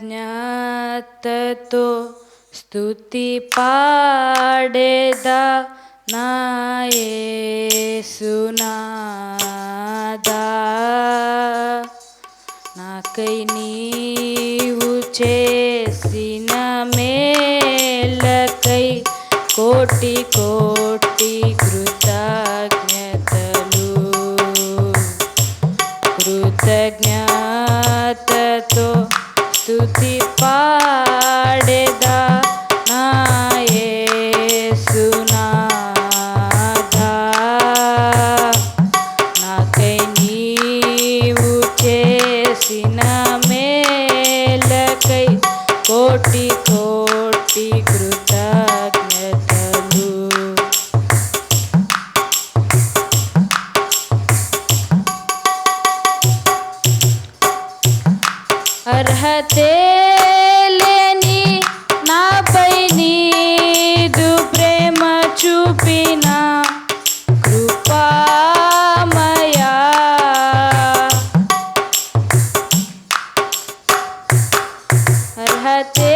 జ్ఞాతతో స్తుతి పాడేదా నాయసునాదా? నాకై నీవు చేసిన మేలకై కోటి కోటి కృతజ్ఞతలు. కృతజ్ఞతతో స్థుతి పాడేదా కోటి కోటి కృతజ్ఞతలు అర్హతే లేని నాపై నీదు ప్రేమ చూపిన కృపామయా. అర్హతే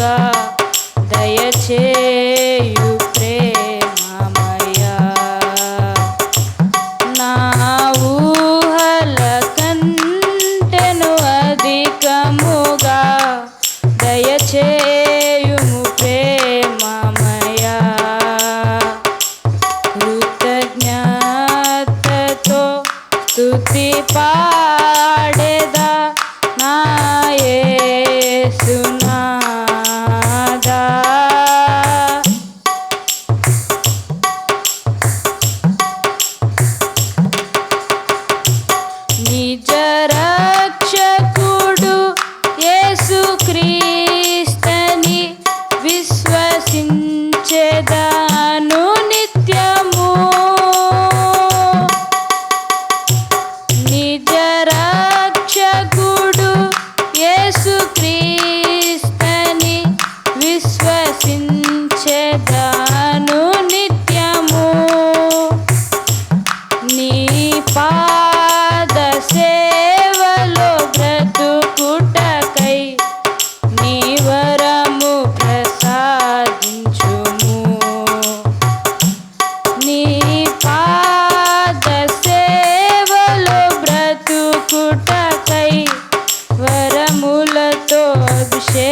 అధికముగా దయచేయు ప్రేమమయా నా ఊహల కంటెను అధికముగా దయచేయుము ప్రేమమయా కృతజ్ఞతతో స్తుతి పాడేదా విశ్వసించెదాను నిత్యము. నిజ రక్షకుడు యేసుక్రీస్తని విశ్వసించెదాను నిత్యము. నీ పాద তব সে